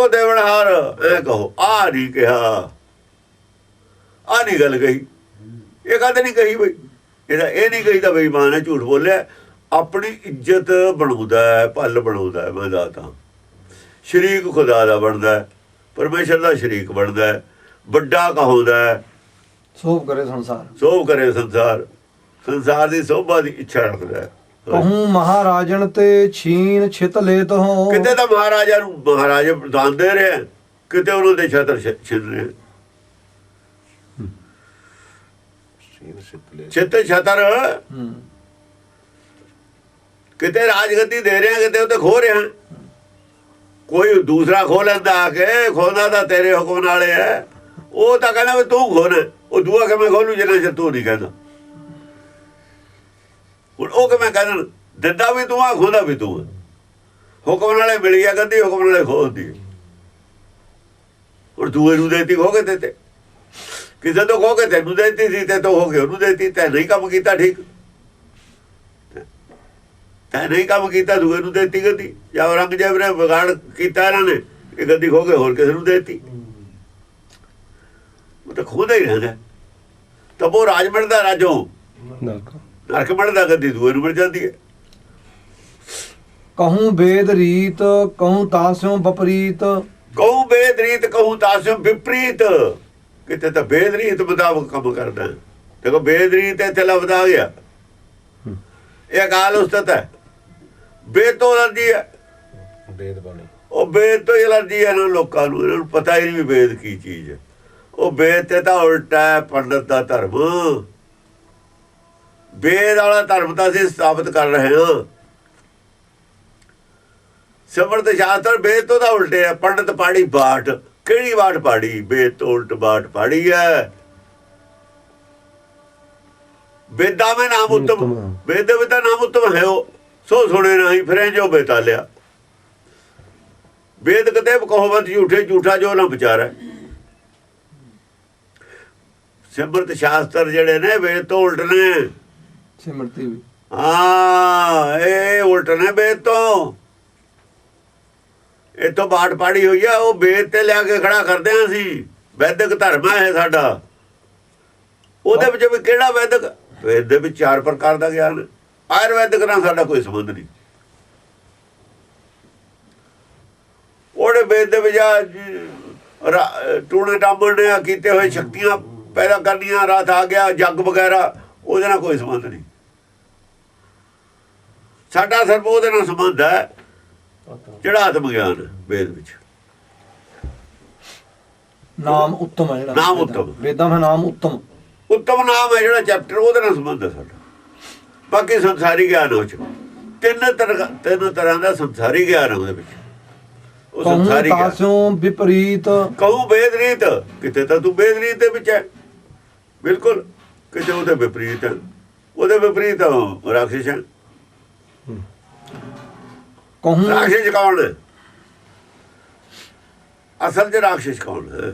ਕੋ ਦੇਵਨਹਾਰ ਇਹ ਕਹੋ ਆ ਨਹੀਂ ਕਿਹਾ। ਆ ਨਹੀਂ ਗੱਲ ਕਹੀ। ਇਹ ਕਦ ਨਹੀਂ ਕਹੀ ਬਈ। ਇਹਦਾ ਇਹ ਨਹੀਂ ਕਹੀਦਾ ਬੇਈਮਾਨ ਹੈ ਝੂਠ ਬੋਲਿਆ। ਆਪਣੀ ਇੱਜ਼ਤ ਬਣਾਉਂਦਾ ਹੈ ਭੱਲ ਬਣਾਉਂਦਾ ਹੈ ਮੈਂ ਦਾਤਾ। ਸ਼ਰੀਕ ਖੁਦਾ ਦਾ ਬਣਦਾ ਹੈ ਪਰਮੇਸ਼ਰ ਦਾ ਸ਼ਰੀਕ ਬਣਦਾ ਹੈ ਵੱਡਾ ਕਹਾਉਂਦਾ ਹੈ। ਸੋਭ ਕਰੇ ਸੰਸਾਰ। ਸੋਭ ਕਰੇ ਸੰਸਾਰ। ਸੰਸਾਰ ਦੀ ਸੋਭਾ ਦੀ ਇੱਛਾ ਰੱਖਦਾ ਹੈ। ਕਹੂੰ ਮਹਾਰਾਜਨ ਤੇ ਛੀਨ ਛਿਤ ਲੇਤ ਹੋ। ਕਿਤੇ ਤਾਂ ਮਹਾਰਾਜਾ ਨੂੰ ਮਹਾਰਾਜਾ ਦਾਨ ਦੇ ਰਿਹਾ ਕਿਤੇ ਉਹਨਾਂ ਦੇ ਛਤਰ ਛ- ਛਿਨ ਰਿਹਾ ਛਿੱਤ ਛਤਰ। ਕਿਤੇ ਰਾਜਗੱਦੀ ਦੇ ਰਿਹਾ ਕਿਤੇ ਉੱਤੇ ਖੋ ਰਿਹਾ ਕੋਈ ਦੂਸਰਾ ਖੋ ਲੈਂਦਾ ਆ ਕੇ ਖੋਨਾ ਤਾਂ ਤੇਰੇ ਹੁਕਮ ਨਾਲੇ ਹੈ ਉਹ ਤਾਂ ਕਹਿੰਦਾ ਵੀ ਤੂੰ ਖੋਣਾ ਉਹ ਦੂਆ ਕਿਵੇਂ ਖੋਲੂ ਜਿੰਨਾ ਚਿਰ ਤੂੰ ਨਹੀਂ ਕਹਿੰਦਾ। ਹੁਣ ਉਹ ਕਿਵੇਂ ਕਹਿੰਦਾ ਦਿੰਦਾ ਵੀ ਤੂੰ ਆ ਖੋਦਾ ਵੀ ਤੂੰ ਹੁਕਮ ਨਾਲੇ ਮਿਲ ਗਿਆ ਗੱਦੀ ਹੁਕਮ ਨਾਲੇ ਖੋਦੀ ਹੁਣ ਦੂਏ ਨੂੰ ਦੇਤੀ ਖੋ ਕੇ ਦਿੱਤੇ। ਕਿਸੇ ਤੋਂ ਖੋ ਕੇ ਤੈਨੂੰ ਦੇਤੀ ਸੀ, ਤੇ ਤੋ ਹੋ ਕੇ ਉਹਨੂੰ ਦੇਤੀ। ਤੈਂ ਨਹੀਂ ਕੰਮ ਕੀਤਾ, ਠੀਕ? ਤੈਂ ਨਹੀਂ ਕੰਮ ਕੀਤਾ ਦੂਏ ਨੂੰ ਦੇਤੀ ਗੱਦੀ ਜਾਂ ਔਰੰਗਜ਼ੇਬ ਨੇ ਵਿਗਾੜ ਕੀਤਾ ਇਹਨਾਂ ਨੇ, ਇਹ ਗੱਦੀ ਖੋ ਕੇ ਹੋਰ ਕਿਸੇ ਨੂੰ ਦੇਤੀ। ਉਹ ਤਾਂ ਖੋਦਾ ਹੀ ਰਹਿੰਦਾ। ਤਾਂ ਉਹ ਰਾਜ ਮਿਲਦਾ ਰਾਜੋਂ। ਨਰਕ ਮਿਲਦਾ ਗੱਦੀ ਨੂੰ ਮਿਲ ਜਾਂਦੀ ਹੈ। ਕਹੂੰ ਵੇਦ ਰੀਤ ਕਹੂੰ ਤਾਸਿਓ ਬਪਰੀਤ ਕਹੂੰ ਵੇਦ ਰੀਤ ਕਹੂੰ ਤਾਸਿਓ ਵਿਪਰੀਤ। ਕਿਤੇ ਤਾਂ ਵੇਦ ਰੀਤ ਮੁਤਾਬਕ ਕੰਮ ਕਰਦਾ। ਦੇਖੋ ਵੇਦ ਰੀਤ ਇੱਥੇ ਲਫ਼ਜ਼ ਆ ਗਿਆ। ਇਹ ਅਕਾਲ ਉਸਤਤ ਹੈ। ਵੇਦ ਤੋਂ ਅਲਰਜੀ ਹੈ। ਵੇਦ ਬਾਣੀ। ਉਹ ਵੇਦ ਤੋਂ ਹੀ ਅਲਰਜੀ ਹੈ ਇਹਨਾਂ ਲੋਕਾਂ ਨੂੰ। ਇਹਨਾਂ ਨੂੰ ਪਤਾ ਹੀ ਨਹੀਂ ਵੇਦ ਕੀ ਚੀਜ਼ ਹੈ। ਉਹ ਵੇਦ ਤੇ ਤਾਂ ਉਲਟਾ ਹੈ ਪੰਡਤ ਦਾ ਧਰਮ। ਵੇਦ ਵਾਲਾ ਧਰਮ ਤਾਂ ਅਸੀਂ ਸਥਾਪਿਤ ਕਰ ਰਹੇ ਹਾਂ। ਸਿਮਰਤ ਸ਼ਾਸਤਰ ਵੇਦ ਤੋਂ ਤਾਂ ਉਲਟੇ ਹੈ ਪੰਡਤ ਪਾੜੀ ਬਾਟ ਕਿਹੜੀ ਬਾਟ ਪਾੜੀ? ਵੇਦ ਤੋਂ ਉਲਟ ਬਾਟ ਪਾੜੀ ਹੈ। ਵੇਦਾਂ ਮੈਂ ਨਾਮ ਉਤਮ। ਵੇਦ ਦੇ ਵਿੱਚ ਨਾਮ ਉਤਮ ਹੈ ਉਹ। ਸੋ ਸੁਣੇ ਨਹੀਂ ਫਿਰੇ ਜੋ ਬੇਤਾਲਿਆ ਵੇਦ ਕਤੇ ਕਹੋਵਤ ਝੂਠੇ ਝੂਠਾ ਜੋ ਨਾ ਵਿਚਾਰੈ। ਸਿਮਰਤ ਸ਼ਾਸਤਰ ਜਿਹੜੇ ਨੇ ਵੇਦ ਤੋਂ ਉਲਟ ਨੇ। ਸਿਮਰਤੀ ਵੀ ਹਾਂ, ਇਹ ਉਲਟ ਨੇ ਵੇਦ ਤੋਂ ਇਹ ਤੋਂ ਬਾਟ ਪਾੜੀ ਹੋਈ ਆ, ਉਹ ਵੇਦ ਤੇ ਲਿਆ ਕੇ ਖੜਾ ਕਰਦੇ ਆ ਅਸੀਂ। ਵੈਦਿਕ ਧਰਮ ਹੈ ਇਹ ਸਾਡਾ। ਉਹਦੇ ਵਿੱਚ ਵੀ ਕਿਹੜਾ ਵੈਦਿਕ? ਵੇਦ ਦੇ ਵਿੱਚ ਚਾਰ ਪ੍ਰਕਾਰ ਦਾ ਗਿਆਨ। ਆਯੁਰਵੈਦਿਕ ਨਾਲ ਸਾਡਾ ਕੋਈ ਸੰਬੰਧ ਨਹੀਂ। ਉਹਦੇ ਵੇਦ ਦੇ ਵਿੱਚ ਟੂਣੇ ਟਾਂਬੜ ਨੇ ਕੀਤੇ ਹੋਏ ਸ਼ਕਤੀਆਂ ਪੈਦਾ ਕਰਨੀਆਂ, ਰਾਤ ਆ ਗਿਆ, ਜੱਗ ਵਗੈਰਾ, ਉਹਦੇ ਨਾਲ ਕੋਈ ਸੰਬੰਧ ਨਹੀਂ। ਸਾਡਾ ਸਿਰਫ ਉਹਦੇ ਨਾਲ ਸੰਬੰਧ ਹੈ। ਜਿਹੜਾ ਆਤਮ ਗਿਆਨ ਵੇਦ ਵਿੱਚ। ਨਾਮ ਉੱਤਮ ਹੈ ਜਿਹੜਾ ਨਾਮ ਉੱਤਮ। ਵੇਦਾਂ ਦਾ ਨਾਮ ਉੱਤਮ। ਉੱਤਮ ਨਾਮ ਹੈ ਜਿਹੜਾ ਚੈਪਟਰ ਉਹਦੇ ਨਾਲ ਸੰਬੰਧ ਹੈ ਸਾਡਾ। ਬਾਕੀ ਸੰਸਾਰੀ ਗਿਆਨ ਹੋ ਚ। ਤਿੰਨ ਤਰ੍ਹਾਂ ਤਿੰਨ ਤਰ੍ਹਾਂ ਦਾ ਸੰਸਾਰੀ ਗਿਆਨ ਉਹਦੇ ਵਿੱਚ। ਉਹ ਸੰਸਾਰੀ ਗਿਆਨ। ਤਾਸਿਓ ਵਿਪਰੀਤ। ਕਹੂੰ ਵੇਦ ਰੀਤ। ਕਿਤੇ ਤਾਂ ਤੂੰ ਵੇਦ ਰੀਤ ਦੇ ਵਿੱਚ ਹੈ। ਬਿਲਕੁਲ। ਕਿਤੇ ਉਹਦੇ ਵਿਪਰੀਤ। ਉਹਦੇ ਵਿਪਰੀਤ ਰਾਖਸ਼ ਹੈ। ਕਹੂੰ। ਰਾਖਸ਼ ਕੌਣ ਅਸਲ 'ਚ ਰਾਖਸ਼ ਕੌਣ ਹੈ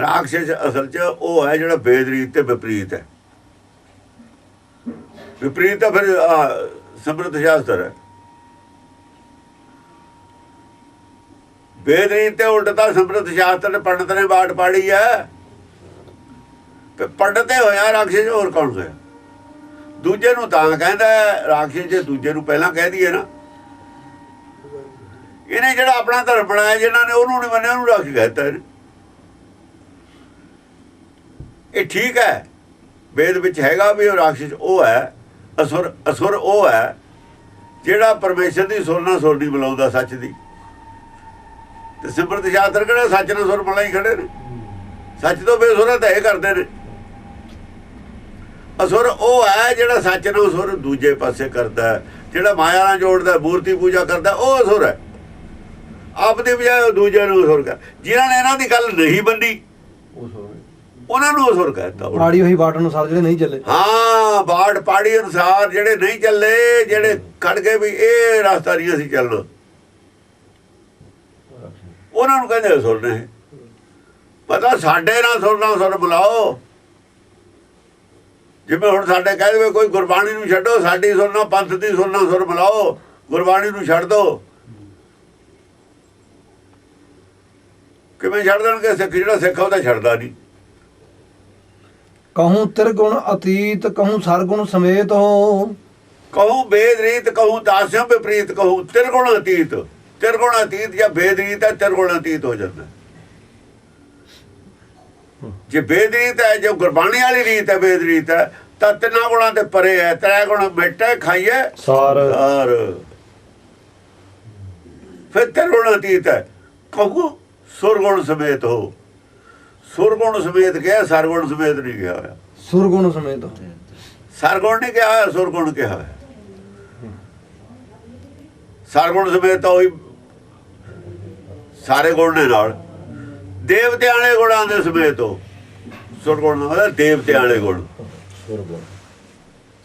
ਰਾਖਸ਼ ਅਸਲ 'ਚ ਉਹ ਹੈ ਜਿਹੜਾ ਬੇਦਰੀਤ ਤੇ ਵਿਪਰੀਤ ਹੈ। ਵਿਪਰੀਤ ਤਾਂ ਫਿਰ ਆਹ, ਸ਼ਾਸਤਰ ਹੈ। ਬੇਦਰੀਤ ਤੇ ਉਲਟਤਾ ਸਮਰਥ ਸ਼ਾਸਤਰ ਨੇ ਪੰਡਤ ਨੇ ਬਾਟ ਪਾੜੀ ਹੈ। ਤੇ ਪੰਡਤ ਹੋਇਆ ਰਾਖਸ਼ ਹੋਰ ਕੌਣ ਹੋਇਆ? ਦੂਜੇ ਨੂੰ ਤਾਂ ਕਹਿੰਦਾ ਹੈ, ਰਾਖਸ਼ ਜੇ ਦੂਜੇ ਨੂੰ ਪਹਿਲਾਂ ਕਹਿ ਦਈਏ ਨਾ। ਇਹਨੇ ਜਿਹੜਾ ਆਪਣਾ ਧਰਮ ਬਣਾਇਆ ਜਿਹਨਾਂ ਨੇ ਉਹਨੂੰ ਨਹੀਂ ਮੰਨਿਆ ਉਹਨੂੰ ਰਾਖਸ਼ ਕਹਿੰਦਾ ਇਹਨੇ। ਇਹ ਠੀਕ ਹੈ ਵੇਦ ਵਿੱਚ ਹੈਗਾ ਵੀ ਉਹ ਰਾਖਸ਼ ਉਹ ਹੈ ਅਸੁਰ ਅਸੁਰ ਉਹ ਹੈ ਜਿਹੜਾ ਪਰਮੇਸ਼ਰ ਦੀ ਸੁਰ ਨਾਲ ਸੁਰ ਨਹੀਂ ਬੁਲਾਉਂਦਾ ਸੱਚ ਦੀ। ਤੇ ਸਿਮਰਤ ਸ਼ਾਸਤਰ ਕਿਹੜਾ ਸੱਚ ਨਾਲ ਸੁਰ ਬੁਲਾਈ ਖੜੇ ਨੇ। ਸੱਚ ਤੋਂ ਬੇਸੁਰਾ ਤਾਂ ਇਹ ਕਰਦੇ ਨੇ। ਅਸੁਰ ਉਹ ਹੈ ਜਿਹੜਾ ਸੱਚ ਨੂੰ ਸੁਰ ਦੂਜੇ ਪਾਸੇ ਕਰਦਾ ਹੈ। ਜਿਹੜਾ ਮਾਇਆ ਨਾਲ ਜੋੜਦਾ ਮੂਰਤੀ ਪੂਜਾ ਕਰਦਾ ਉਹ ਅਸੁਰ ਹੈ। ਆਪ ਦੀ ਬਜਾਏ ਉਹ ਦੂਜੇ ਨੂੰ ਅਸੁਰ ਕਰ ਜਿਨ੍ਹਾਂ ਨੇ ਇਹਨਾਂ ਦੀ ਗੱਲ ਨਹੀਂ ਬੰਦੀ ਉਹਨਾਂ ਨੂੰ ਅਸੁਰ ਕਹਿੰਦਾ ਉਹ। ਪਾੜੀ ਹੋਈ ਬਾਟ ਅਨੁਸਾਰ ਜਿਹੜੇ ਨਹੀਂ ਚੱਲੇ। ਹਾਂ ਬਾੜ ਪਾੜੀ ਅਨੁਸਾਰ ਜਿਹੜੇ ਨਹੀਂ ਚੱਲੇ ਜਿਹੜੇ ਕੱਢ ਕੇ ਵੀ ਇਹ ਰਸਤਾ ਨਹੀਂ ਅਸੀਂ ਚੱਲਣਾ। ਉਹਨਾਂ ਨੂੰ ਕਹਿੰਦੇ ਸੁਰ ਨੇ। ਪਤਾ ਸਾਡੇ ਨਾਲ ਸੁਰ ਨਾਲ ਸੁਰ ਬੁਲਾਓ। ਜਿਵੇਂ ਹੁਣ ਸਾਡੇ ਕਹਿ ਦੇਵੇ ਕੋਈ ਗੁਰਬਾਣੀ ਨੂੰ ਛੱਡੋ ਸਾਡੀ ਸੁਰ ਨਾਲ ਪੰਥ ਦੀ ਸੁਰ ਨਾਲ ਸੁਰ ਬੁਲਾਓ ਗੁਰਬਾਣੀ ਨੂੰ ਛੱਡ ਦਿਓ ਕਿਵੇਂ ਛੱਡ ਦੇਣਗੇ ਸਿੱਖ? ਜਿਹੜਾ ਸਿੱਖ ਉਹ ਤਾਂ ਛੱਡਦਾ ਨਹੀਂ। ਕਹੂੰ ਤਿਰਗੁਣ ਅਤੀਤ ਕਹੂੰ ਸਰਗੁਣ ਸਮੇਤ ਹੋ। ਕਹੂੰ ਵੇਦ ਰੀਤ ਕਹੂੰ ਦਾਸਿਓ ਵਿਪਰੀਤ ਕਹੂੰ ਤਿਰਗੁਣ ਅਤੀਤ। ਤਿਰਗੁਣ ਅਤੀਤ ਜਾਂ ਵੇਦ ਰੀਤ ਹੈ ਤਿਰਗੁਣ ਅਤੀਤ ਹੋ ਜਾਂਦਾ। ਜੇ ਵੇਦ ਰੀਤ ਹੈ ਜੋ ਗੁਰਬਾਣੀ ਵਾਲੀ ਰੀਤ ਹੈ ਵੇਦ ਰੀਤ ਹੈ ਤਾਂ ਤਿੰਨਾਂ ਗੁਣਾਂ ਦੇ ਪਰੇ ਹੈ। ਤ੍ਰੈ ਗੁਣ ਮਿਟੇ ਖਾਈਏ ਸਾਰ। ਔਰ ਫਿਰ ਤਿਰਗੁਣ ਅਤੀਤ ਹੈ। ਕਹੂੰ ਸੁਰਗੁਣ ਸਮੇਤ ਹੋ। ਸੁਰਗੁਣ ਸਮੇਤ ਕਿਹਾ ਸਰਗੁਣ ਸਮੇਤ ਨਹੀਂ ਕਿਹਾ ਹੋਇਆ। ਸੁਰਗੁਣ ਸਮੇਤ ਸਰਗੁਣ ਨਹੀਂ ਕਿਹਾ ਹੋਇਆ ਸੁਰਗੁਣ ਕਿਹਾ ਹੋਇਆ। ਸਰਗੁਣ ਸਮੇਤ ਤਾਂ ਉਹੀ ਸਾਰੇ ਗੁਣ ਨੇ ਨਾਲ। ਦੇਵਤਿਆਂ ਵਾਲੇ ਗੁਣਾਂ ਦੇ ਸਮੇਤ ਹੋ ਸੁਰਗੁਣ ਦਾ ਮਤਲਬ ਦੇਵਤਿਆਂ ਵਾਲੇ ਗੁਣ। ਸੁਰ ਗੁਣ।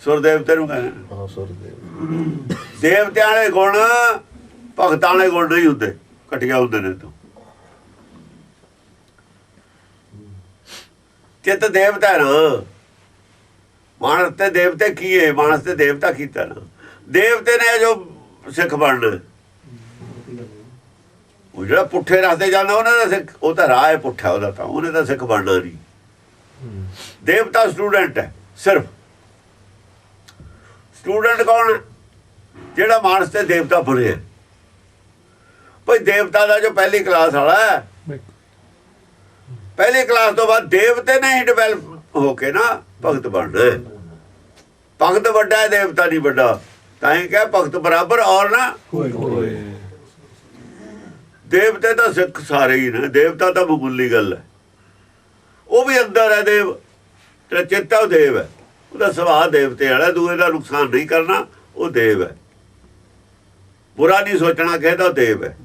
ਸੁਰ ਦੇਵਤੇ ਨੂੰ। ਕਹਿੰਦੇ। ਹਾਂ ਸੁਰ ਦੇਵਤਿਆਂ ਵਾਲੇ ਗੁਣ ਭਗਤਾਂ ਵਾਲੇ ਗੁਣ ਨਹੀਂ ਹੁੰਦੇ ਘਟੀਆ ਹੁੰਦੇ ਨੇ ਤੋਂ ਚਿੱਤ ਦੇਵਤਾ ਨਾ। ਮਾਨਸ ਤੇ ਦੇਵਤੇ ਕੀ ਹੈ ਮਾਨਸ ਤੇ ਦੇਵਤਾ ਕੀਤਾ ਨਾ। ਦੇਵਤੇ ਨੇ ਜੋ ਸਿੱਖ ਬਣਨਾ। ਉਹ ਜਿਹੜਾ ਪੁੱਠੇ ਰਸਤੇ ਜਾਂਦਾ ਉਹਨਾਂ ਦਾ ਸਿੱਖ, ਉਹ ਤਾਂ ਰਾਹ ਹੈ ਪੁੱਠਾ ਉਹਦਾ ਤਾਂ, ਉਹਨੇ ਤਾਂ ਸਿੱਖ ਬਣਨਾ ਨਹੀਂ। ਦੇਵਤਾ ਸਟੂਡੈਂਟ ਹੈ, ਸਿਰਫ। ਸਟੂਡੈਂਟ ਕੌਣ ਜਿਹੜਾ ਮਾਨਸ ਤੇ ਦੇਵਤਾ ਬਣਿਆ ਭਈ ਦੇਵਤਾ ਦਾ ਜੋ ਪਹਿਲੀ ਕਲਾਸ ਵਾਲਾ ਪਹਿਲੀ ਕਲਾਸ ਤੋਂ ਬਾਅਦ ਦੇਵਤੇ ਨੇ ਹੀ ਡਿਵੈਲਪ ਹੋ ਕੇ ਨਾ ਭਗਤ ਬਣਨਾ ਭਗਤ ਵੱਡਾ ਹੈ, ਦੇਵਤਾ ਨਹੀਂ ਵੱਡਾ। ਤਾਂ ਹੀ ਕਿਹਾ ਭਗਤ ਬਰਾਬਰ ਔਰ ਨਾ। ਦੇਵਤੇ ਤਾਂ ਸਿੱਖ ਸਾਰੇ ਹੀ ਨੇ, ਦੇਵਤਾ ਤਾਂ ਮਾਮੂਲੀ ਗੱਲ ਹੈ। ਉਹ ਵੀ ਅੰਦਰ ਹੈ ਦੇਵ ਤੇ ਚੇਤਾ ਉਹ ਦੇਵ ਹੈ। ਉਹਦਾ ਸੁਭਾਅ ਦੇਵਤੇ ਵਾਲਾ ਦੂਏ ਦਾ ਨੁਕਸਾਨ ਨਹੀਂ ਕਰਨਾ, ਉਹ ਦੇਵ ਹੈ। ਬੁਰਾ ਨਹੀਂ ਸੋਚਣਾ, ਕਹਿੰਦਾ ਦੇਵ ਹੈ।